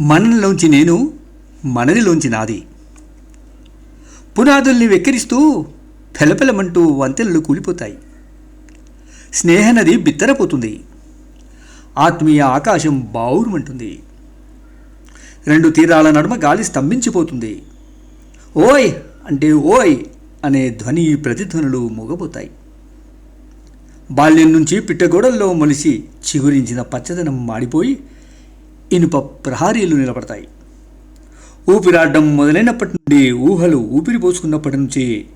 మనలోంచి నేను మననిలోంచి నాది. పునాదుల్ని వెక్కిరిస్తూ పెలపెలమంటూ వంతెనలు కూలిపోతాయి. స్నేహనది బిత్తరపోతుంది. ఆత్మీయ ఆకాశం బావురుమంటుంది. రెండు తీరాల నడుమ గాలి స్తంభించిపోతుంది. ఓయ్ అంటే ఓయ్ అనే ధ్వని ప్రతిధ్వనులు మూగబోతాయి. బాల్యం నుంచి పిట్టగోడల్లో మొలిసి చిగురించిన పచ్చదనం మాడిపోయి ఇనుప ప్రహారీలు నిలబడతాయి. ఊపిరాడడం మొదలైనప్పటి నుండి ఊహలు ఊపిరి పోసుకున్నప్పటి నుంచి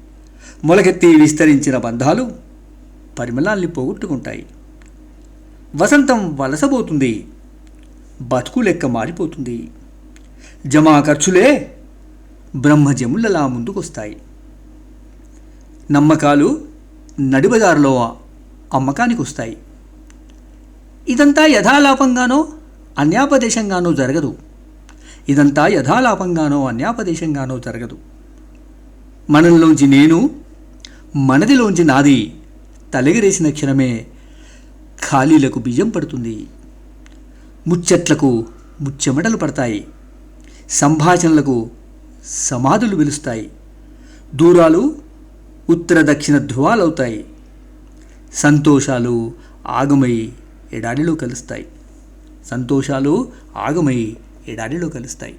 మొలకెత్తి విస్తరించిన బంధాలు పరిమళాల్ని పోగొట్టుకుంటాయి. వసంతం వలసబోతుంది. బతుకు లెక్క మారిపోతుంది. జమా ఖర్చులే బ్రహ్మజములలా ముందుకొస్తాయి. నమ్మకాలు నడిబజారులో అమ్మకానికి వస్తాయి ఇదంతా యథాలాపంగానో అన్యాపదేశంగానో జరగదు. ఇదంతా యథాలాపంగానో అన్యాపదేశంగానో జరగదు. మనలోంచి నేను మనదిలోంచి నాది తలగిరేసిన క్షణమే ఖాళీలకు బియ్యం పడుతుంది. ముచ్చట్లకు ముచ్చెమటలు పడతాయి. సంభాషణలకు సమాధులు పిలుస్తాయి. దూరాలు ఉత్తర దక్షిణ ధ్రువాలవుతాయి. సంతోషాలు ఆగమై ఎడారిలో కలుస్తాయి. సంతోషాలు ఆగమై ఎడారిలో కలుస్తాయి.